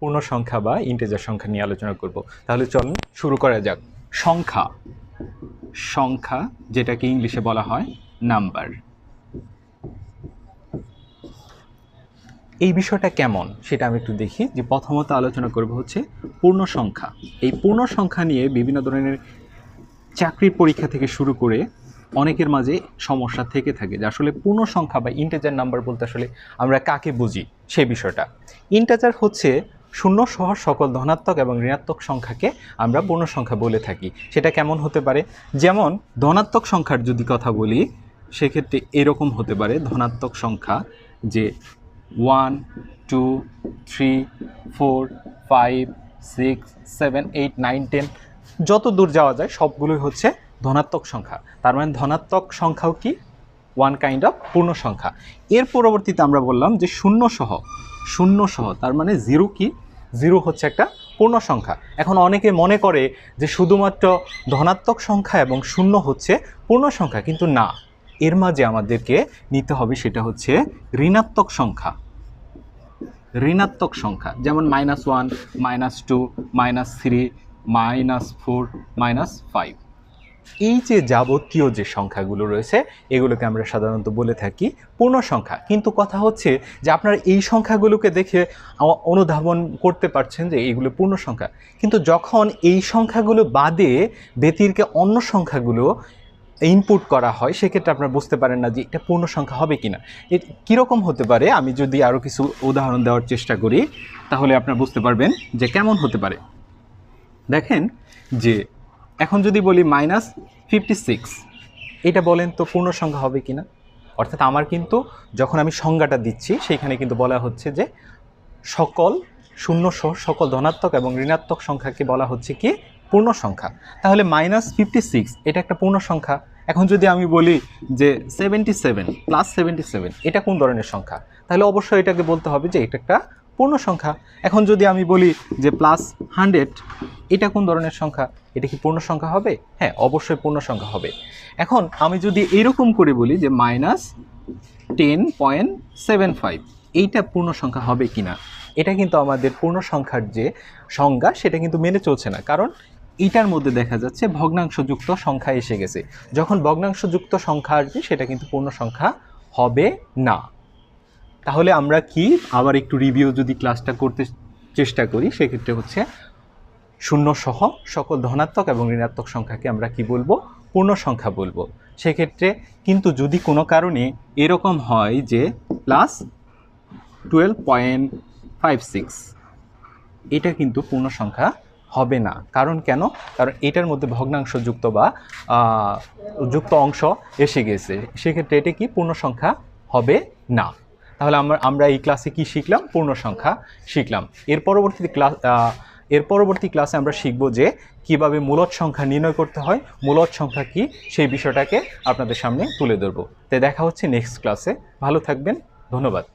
পূর্ণ সংখ্যা বা ইন্টেজার সংখ্যা নিয়ে আলোচনা করব। তাহলে চলুন শুরু করা যাক। সংখ্যা। সংখ্যা, যেটাকে ইংলিশে বলা হয় নাম্বার। এই বিষয়টা কেমন সেটা আমি একটু দেখি। যে প্রথমত আলোচনা করব হচ্ছে পূর্ণ সংখ্যা এই পূর্ণ সংখ্যা নিয়ে বিভিন্ন ধরনের চাকরির পরীক্ষা থেকে শুরু করে অনেকের মাঝে সমস্যা থেকে থাকে। যে আসলে পূর্ণ সংখ্যা বা ইন্টেজার নাম্বার বলতে আসলে আমরা কাকে বুঝি সেই বিষয়টা। ইন্টেজার হচ্ছে শূন্য সহ সকল ধনাত্মক এবং ঋণাত্মক সংখ্যাকে আমরা পূর্ণ সংখ্যা বলে থাকি। সেটা কেমন হতে পারে? যেমন, ধনাত্মক সংখ্যার যদি কথা বলি, সেক্ষেত্রে এরকম হতে পারে। ধনাত্মক সংখ্যা যে one two three four five six seven eight nine ten যত দূর যাওয়া যায়, সবগুলোই হচ্ছে ধনাত্মক সংখ্যা। তার মানে ধনাত্মক সংখ্যাও কি? ওয়ান কাইন্ড অফ পূর্ণ সংখ্যা। এর পরবর্তীতে আমরা বললাম যে শূন্য সহ শূন্য সহ, তার মানে জিরো কি? জিরো হচ্ছে একটা পূর্ণ সংখ্যা। এখন অনেকে মনে করে যে শুধুমাত্র ধনাত্মক সংখ্যা এবং শূন্য হচ্ছে পূর্ণ সংখ্যা, কিন্তু না। এর মাঝে আমাদেরকে নিতে হবে সেটা হচ্ছে ঋণাত্মক সংখ্যা। ঋণাত্মক সংখ্যা, যেমন minus one minus two minus three minus four minus five এই যে যাবতীয় যে সংখ্যাগুলো রয়েছে, এগুলোকে আমরা সাধারণত বলে থাকি পূর্ণ সংখ্যা কিন্তু কথা হচ্ছে যে আপনারা এই সংখ্যাগুলোকে দেখে অনুধাবন করতে পারছেন যে এইগুলো পূর্ণ সংখ্যা কিন্তু যখন এই সংখ্যাগুলো বাদে ব্যতিরকে অন্য সংখ্যাগুলো ইনপুট করা হয়, সেক্ষেত্রে আপনারা বুঝতে পারেন না যে এটা পূর্ণ সংখ্যা হবে কিনা। এর কীরকম হতে পারে? আমি যদি আরও কিছু উদাহরণ দেওয়ার চেষ্টা করি, তাহলে আপনারা বুঝতে পারবেন যে কেমন হতে পারে। দেখেন যে এখন যদি বলি মাইনাস ফিফটি সিক্স এটা বলেন তো পূর্ণ সংখ্যা হবে কিনা? অর্থাৎ আমার কিন্তু যখন আমি সংজ্ঞাটা দিচ্ছি সেইখানে কিন্তু বলা হচ্ছে যে সকল শূন্য সহ সকল ধনাত্মক এবং ঋণাত্মক সংখ্যাকে বলা হচ্ছে কি? পূর্ণ সংখ্যা। তাহলে মাইনাস ফিফটি সিক্স এটা একটা পূর্ণ সংখ্যা। এখন যদি আমি বলি যে seventy seven plus seventy seven এটা কোন ধরনের সংখ্যা? তাহলে অবশ্যই এটাকে বলতে হবে যে এটা একটা পূর্ণ সংখ্যা। এখন যদি আমি বলি যে প্লাস হান্ড্রেড এটা কোন ধরনের সংখ্যা? এটা কি পূর্ণ সংখ্যা হবে? হ্যাঁ অবশ্যই পূর্ণ সংখ্যা হবে। এখন আমি যদি এরকম করে বলি যে minus ten point seven five এইটা পূর্ণ সংখ্যা হবে কিনা? এটা কিন্তু আমাদের পূর্ণ সংখ্যার যে সংজ্ঞা, সেটা কিন্তু মেনে চলছে না। কারণ এইটার মধ্যে দেখা যাচ্ছে ভগ্নাংশযুক্ত সংখ্যা এসে গেছে। যখন ভগ্নাংশযুক্ত সংখ্যা আসবে, সেটা কিন্তু পূর্ণ সংখ্যা হবে না। তাহলে আমরা কি আবার একটু রিভিউ যদি ক্লাসটা করতে চেষ্টা করি, সেক্ষেত্রে হচ্ছে শূন্য সহ সকল ধনাত্মক এবং ঋণাত্মক সংখ্যাকে আমরা কি বলব? পূর্ণ সংখ্যা বলব। সেক্ষেত্রে কিন্তু যদি কোনো কারণে এরকম হয় যে plus twelve point five six এটা কিন্তু পূর্ণ সংখ্যা হবে না। কারণ কেন? কারণ এটার মধ্যে ভগ্নাংশ যুক্ত বা যুক্ত অংশ এসে গেছে। সেক্ষেত্রে এটা কি পূর্ণ সংখ্যা হবে না। তাহলে আমরা আমরা এই ক্লাসে কি শিখলাম? পূর্ণ সংখ্যা শিখলাম। এর পরবর্তী ক্লাস এর পরবর্তী ক্লাসে আমরা শিখব যে কীভাবে মূলত সংখ্যা নির্ণয় করতে হয় মূলত সংখ্যা কি সেই বিষয়টাকে আপনাদের সামনে তুলে ধরব। তাই দেখা হচ্ছে নেক্সট ক্লাসে ভালো থাকবেন। ধন্যবাদ।